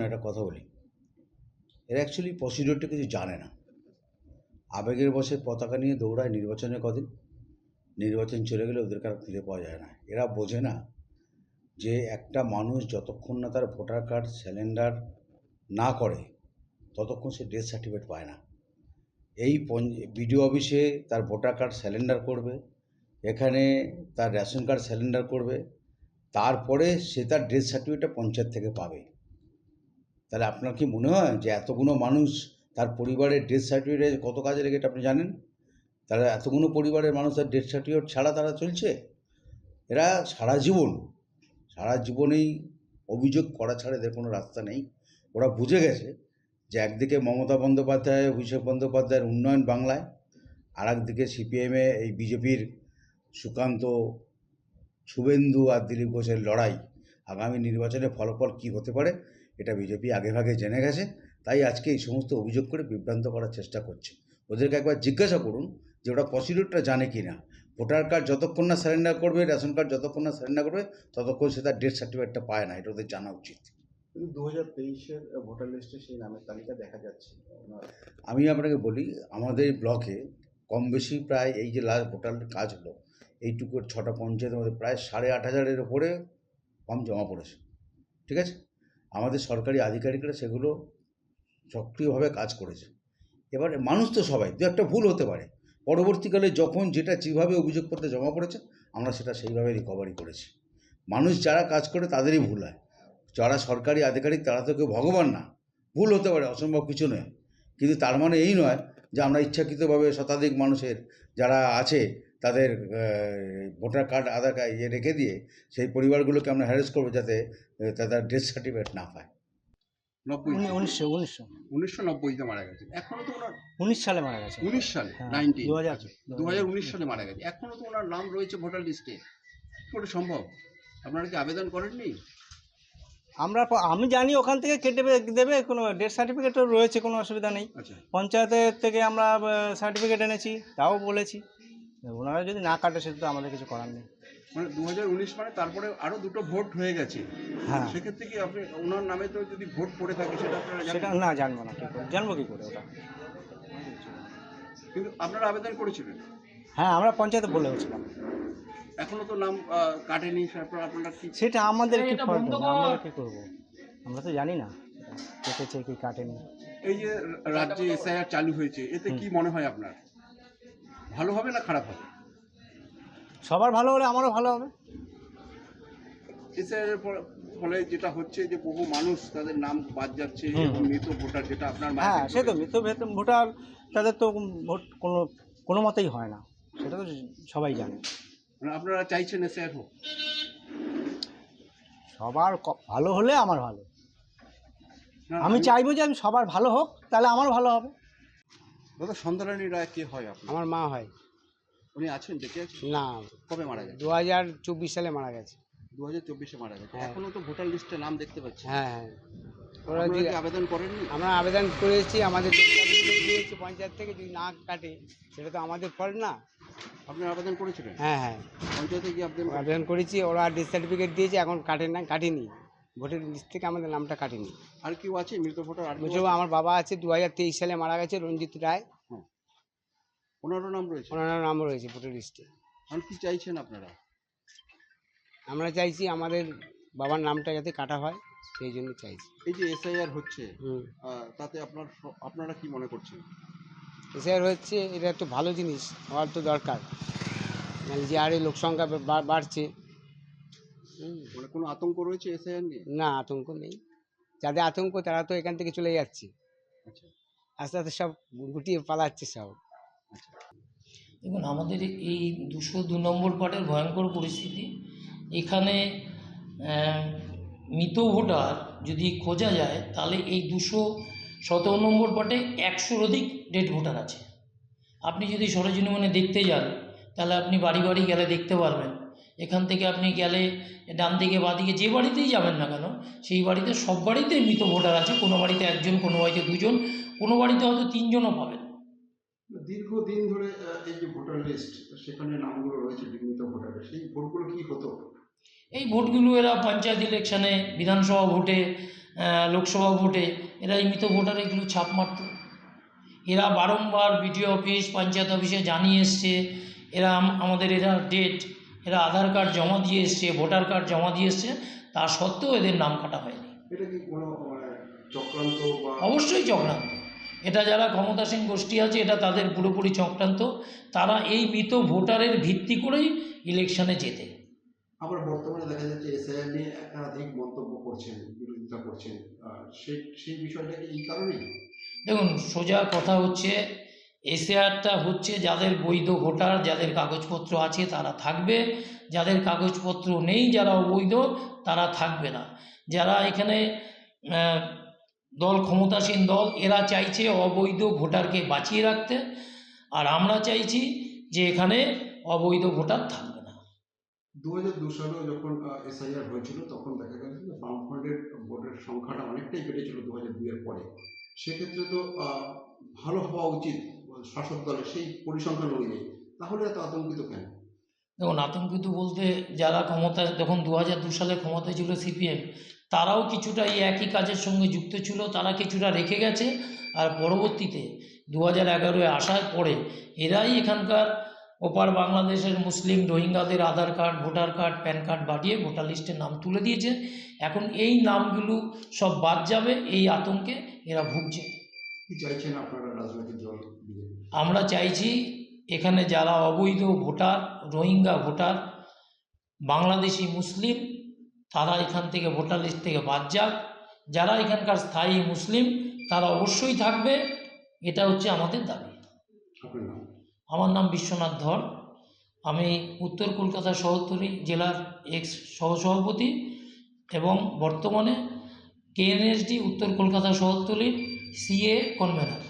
দেখুন একটা কথা বলি। এরা অ্যাকচুয়ালি প্রসিডিওরটা কিছু জানে না। আবেগের বসে পতাকা নিয়ে দৌড়ায় নির্বাচনে কদিন। নির্বাচন চলে গেলে ওদেরকে আর খুঁজে পাওয়া যায় না। এরা বোঝে না যে একটা মানুষ যতক্ষণ না তার ভোটার কার্ড স্যালেন্ডার না করে, ততক্ষণ সে ডেথ সার্টিফিকেট পায় না। এই বিডিও অফিসে তার ভোটার কার্ড স্যালেন্ডার করবে, এখানে তার রেশন কার্ড স্যালেন্ডার করবে, তারপরে সে তার ডেথ সার্টিফিকেটটা পঞ্চায়েত থেকে পাবে। তাহলে আপনার কি মনে হয় যে এতগুলো মানুষ তার পরিবারের ডেথ সার্টিফিকেট কত কাজে লেগে আপনি জানেন? তাহলে এতগুলো পরিবারের মানুষ তার ডেথ সার্টিফিকেট ছাড়া তারা চলছে? এরা সারা জীবন, সারা জীবনেই অভিযোগ করা ছাড়া এদের কোনো রাস্তা নেই। ওরা বুঝে গেছে যে একদিকে মমতা বন্দ্যোপাধ্যায়, অভিষেক বন্দ্যোপাধ্যায়ের উন্নয়ন বাংলায় আর একদিকে সিপিএমে এই বিজেপির সুকান্ত, শুভেন্দু আর দিলীপ ঘোষের লড়াই। আগামী নির্বাচনে ফলাফল কী হতে পারে এটা বিজেপি আগেভাগে জেনে গেছে তাই আজকে এই সমস্ত অভিযোগ করে বিভ্রান্ত করার চেষ্টা করছে। ওদেরকে একবার জিজ্ঞাসা করুন যে ওরা প্রসিডিউরটা জানে কি না। ভোটার কার্ড যতক্ষণ না স্যারেন্ডার করবে রেশন কার্ড যতক্ষণ না স্যারেন্ডার করবে ততক্ষণ সে তার ডেথ সার্টিফিকেটটা পায় না এটা ওদের জানা উচিত। কিন্তু দু হাজার তেইশের ভোটার লিস্টে সেই নামের তালিকা দেখা যাচ্ছে। আমি আপনাকে বলি আমাদের ব্লকে কম বেশি প্রায় এই যে লাস্ট ভোটার কাজ হলো এইটুকু ছটা পঞ্চায়েতের মধ্যে প্রায় সাড়ে আট হাজারের ওপরে ফর্ম জমা পড়েছে। ঠিক আছে? আমাদের সরকারি আধিকারিকরা সেগুলো সক্রিয়ভাবে কাজ করেছে। এবারে মানুষ তো সবাই, দু একটা ভুল হতে পারে। পরবর্তীকালে যখন যেটা যেভাবে অভিযোগপত্রে জমা পড়েছে, আমরা সেটা সেইভাবে রিকভারি করেছি। মানুষ যারা কাজ করে তাদেরই ভুল হয়। যারা সরকারি আধিকারিক তারা তো কেউ ভগবান না। ভুল হতে পারে, অসম্ভব কিছু নয়। কিন্তু তার মানে এই নয় যে আমরা ইচ্ছাকৃতভাবে শতাধিক মানুষের যারা আছে তাদের ভোটার কার্ড আধার কার্ড ইয়ে রেখে দিয়ে সেই পরিবারগুলোকে আমরা হ্যারেস করব যাতে তাদের ডেথ সার্টিফিকেট না পায়। নব্বই উনিশশো উনিশশো। উনিশশো নব্বইতে মারা গেছে। এখনও তো ওনার উনিশ সালে মারা গেছে। উনিশ সালে হ্যাঁ, নাইনটিন দু হাজার দু হাজার উনিশ সালে মারা গেছে। এখনও তো ওনার নাম রয়েছে ভোটার লিস্টে। করে সম্ভব? আপনারা কি আবেদন করেননি? আমরা আমি জানি ওখান থেকে কেটে দেবে কোনো ডেথ সার্টিফিকেটও রয়েছে কোনো অসুবিধা নেই। আচ্ছা। পঞ্চায়েতের থেকে আমরা সার্টিফিকেট এনেছি তাও বলেছি। ওনারা যদি না কাটে সেটা তো আমাদের কিছু করার নেই। মানে দু হাজার উনিশ মানে তারপরে আরও দুটো ভোট হয়ে গেছে। হ্যাঁ। সেক্ষেত্রে কি আপনি ওনার নামে তো যদি ভোট পড়ে থাকে সেটা আপনারা সেটা না জানব না কী করে? জানব কী করে ওটা? কিন্তু আপনারা আবেদন করেছিলেন? হ্যাঁ আমরা পঞ্চায়েতে বলেছিলাম এখনও তো নাম কাটেনি তারপর আপনারা কি সেটা আমাদের কি আমরা কী করব? আমরা তো জানি না। কেটেছে কি কাটেনি। এই যে রাজ্যে এসআইআর চালু হয়েছে এতে কি মনে হয় আপনার? ভালো হবে না খারাপ হবে? সবার ভালো হলে আমারও ভালো হবে। এসআইআর ফলে যেটা হচ্ছে যে বহু মানুষ তাদের নাম বাদ যাচ্ছে। মৃত ভোটার যেটা আপনার হ্যাঁ সে তো মৃত ভোটার তাদের তো ভোট কোনো কোনো মতেই হয় না। সেটা তো সবাই জানে। মানে আপনারা চাইছেন এসআইআর হোক? সবার ভালো হলে আমার ভালো। আমি চাইব যে আমি সবার ভালো হোক তাহলে আমার ভালো হবে। দাদা সন্ধ্যারানী রায় কে হয় আপনার? আমার মা হয়। উনি আছেন দেখে আছেন? না। কবে মারা গেছে? দু হাজার চব্বিশ সালে মারা গেছে। দু হাজার চব্বিশে মারা গেছে। হ্যাঁ। এখনও তো ভোটার লিস্টে নাম দেখতে পাচ্ছি। হ্যাঁ হ্যাঁ। ওরা আপনারা যে আবেদন করেননি? আমরা আবেদন করেছি আমাদের পঞ্চায়েত থেকে যদি না কাটে সেটা তো আমাদের ফল্ট না। আপনি আবেদন করেছিলেন? হ্যাঁ হ্যাঁ। পঞ্চায়েতে গিয়ে আবেদন করেন? আবেদন করেছি ওরা ডেথ সার্টিফিকেট দিয়েছে এখন কাটে না কাটেনি। ভোটের লিস্ট থেকে আমাদের নামটা কাটেনি। আর কেউ আছে? মৃত ভোটার আর? আমার বাবা আছে দু হাজার তেইশ সালে মারা গেছে রঞ্জিত রায়। ওনারও নাম রয়েছে? ওনার নাম রয়েছে ভোটের লিস্টে আর কি চাইছেন আপনারা? আমরা চাইছি আমাদের বাবার নামটা যাতে কাটা হয় সেই জন্য চাইছি। এই যে এসআইআর হচ্ছে তাতে আপনার আপনারা কি মনে করছেন? এসআইআর হচ্ছে এটা একটু ভালো জিনিস হওয়ার তো দরকার। মানে যে হারে লোক সংখ্যা বাড়ছে মানে কোনো আতঙ্ক রয়েছে এসআইআর নিয়ে? না আতঙ্ক নেই। যাদের আতঙ্ক তারা তো এখান থেকে চলে যাচ্ছে। আচ্ছা। আস্তে আস্তে সব গুটিয়ে পালাচ্ছে সব। আচ্ছা। দেখুন আমাদের এই দুশো দু নম্বর পার্টের ভয়ঙ্কর পরিস্থিতি। এখানে মৃত ভোটার যদি খোঁজা যায় তাহলে এই দুশো সতেরো নম্বর পার্টে একশোর অধিক ডেড ভোটার আছে। আপনি যদি সরজনী মানে দেখতে যান তাহলে আপনি বাড়ি বাড়ি গেলে দেখতে পারবেন। এখান থেকে আপনি গেলে ডান দিকে বা দিকে যে বাড়িতেই যাবেন না কেন সেই বাড়িতে সব বাড়িতেই মৃত ভোটার আছে। কোনো বাড়িতে একজন কোনো বাড়িতে দুজন কোনো বাড়িতে হয়তো তিনজনও পাবেন। দীর্ঘদিন ধরে এই যে ভোটার লিস্ট সেখানে নামগুলো রয়েছে বিঘ্নিত ভোটারের। সেই ভোটগুলো কি হতো? এই ভোটগুলো এরা পঞ্চায়েত ইলেকশনে বিধানসভা ভোটে লোকসভা ভোটে এরা এই মৃত ভোটার এগুলো ছাপ মারত। এরা বারংবার বিডিও অফিস পঞ্চায়েত অফিসে জানিয়ে এসছে এরা আমাদের এরা ডেট এরা আধার কার্ড জমা দিয়ে এসছে ভোটার কার্ড জমা দিয়ে এসছে তা সত্ত্বেও এদের নাম কাটা হয়নি। মানে অবশ্যই চক্রান্ত। এটা যারা ক্ষমতাসীন গোষ্ঠী আছে এটা তাদের পুরোপুরি চক্রান্ত। তারা এই মৃত ভোটারের ভিত্তি করেই ইলেকশনে জেতে। আবার বর্তমানে দেখা যাচ্ছে এসআইআর নিয়ে একাধিক মন্তব্য করছেন বিরোধিতা করছেন। সেই সেই এই কারণেই দেখুন সোজা কথা হচ্ছে এসআরটা হচ্ছে যাদের বৈধ ভোটার, যাদের কাগজপত্র আছে তারা থাকবে। যাদের কাগজপত্র নেই, যারা অবৈধ, তারা থাকবে না। যারা এখানে দল, ক্ষমতাসীন দল, এরা চাইছে অবৈধ ভোটারকে বাঁচিয়ে রাখতে। আর আমরা চাইছি যে এখানে অবৈধ ভোটার থাকবে না। দু হাজার দু সালে যখন এসআইআর হয়েছিল, তখন দেখা গেছে যে বামফ্রন্টের ভোটের সংখ্যাটা অনেকটাই বেড়েছিল দু হাজার দুইয়ের পরে। সেক্ষেত্রে তো ভালো হওয়া উচিত শাসক দলের সেই পরিসংখ্যান অনুযায়ী, তাহলে এত আতঙ্কিত কেন? দেখুন, আতঙ্কিত বলতে যারা ক্ষমতা যখন দু হাজার দু সালে ক্ষমতায় ছিল সিপিএম, তারাও কিছুটা এই একই কাজের সঙ্গে যুক্ত ছিল, তারা কিছুটা রেখে গেছে, আর পরবর্তীতে দু হাজার এগারোয় আসার পরে এরাই এখানকার ওপার বাংলাদেশের মুসলিম রোহিঙ্গাদের Aadhaar card, voter card, PAN card বাড়িয়ে ভোটার লিস্টে নাম তুলে দিয়েছে। এখন এই নামগুলো সব বাদ যাবে, এই আতঙ্কে এরা ভুগছে। কি চাইছেন আপনারা রাজনৈতিক দল আমরা চাইছি এখানে যারা অবৈধ ভোটার রোহিঙ্গা ভোটার বাংলাদেশি মুসলিম তারা এখান থেকে ভোটার লিস্ট থেকে বাদ যাক। যারা এখানকার স্থায়ী মুসলিম তারা অবশ্যই থাকবে। এটা হচ্ছে আমাদের দাবি। আমার নাম বিশ্বনাথ ধর। আমি উত্তর কলকাতা শহরতলি জেলার এক্স সহসভাপতি এবং বর্তমানে কেএনএসডি উত্তর কলকাতা শহরতলির sigue condenado.